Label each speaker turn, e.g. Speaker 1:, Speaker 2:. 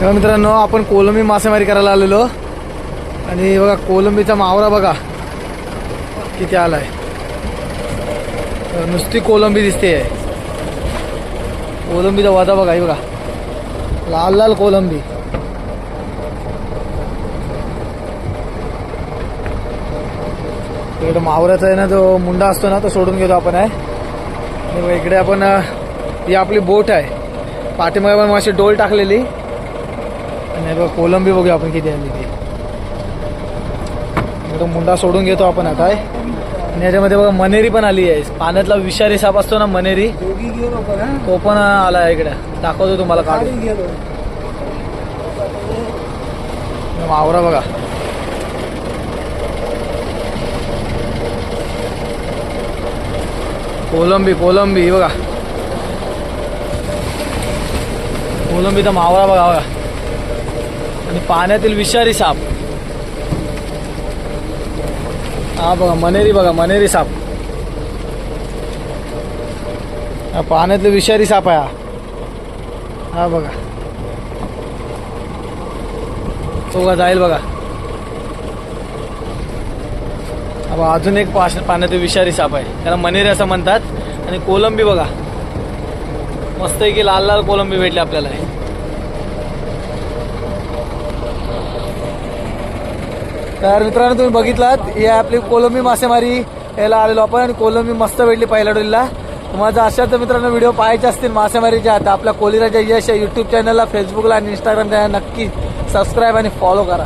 Speaker 1: तेव्हा मित्रांनो आपण कोलंबी मासेमारी करायला आलेलो. आणि बघा कोलंबीचा मावरा बघा किती आलाय. आहे नुसती कोलंबी दिसते कोलंबीचा वादा बघा हे बघा. लाल लाल कोलंबी. इकडे मावऱ्याचा आहे ना जो मुंडा असतो ना तो सोडून घेतो आपण आहे. इकडे आपण ही आपली बोट आहे. पाठीमागे पण अशी डोल टाकलेली. आणि हे बघ कोलंबी बघूया आपण किती आली ती तो मुंडा सोडून घेतो आपण आता आणि याच्यामध्ये बघा मनेरी पण आली आहे. पाण्यातला विषारी साप असतो ना मनेरी? तो पण आला आहे इकडे. दाखवतो तुम्हाला काढून मावरा बघा. कोलंबी कोलंबी बघा. कोलंबीचा मावळा बघा बघा. आणि पाण्यातील विषारी साप. हा बघा मनेरी बघा मनेरी साप. हा पाण्यातले विषारी साप आहे हा. हा बघा. तो जाईल बघा. हा बघा, अजून एक पाश पाण्यातील विषारी साप आहे. त्याला मनेरी असं म्हणतात. आणि कोलंबी बघा. मस्त आहे की लाल लाल कोलंबी भेटली आपल्याला. तर मित्रांनो तुम्ही बघितलात ही आपली कोलंबी मासेमारी याला आलेलो आपण. आणि कोलंबी मस्त भेटली पहिल्या डोलीला माझा जर अशाच मित्रांनो व्हिडिओ पाहायचे असतील मासेमारीच्या तर आपल्या कोलिराच्या यश या यूट्यूब चॅनलला फेसबुकला आणि इंस्टाग्राम नक्की सबस्क्राईब आणि फॉलो करा.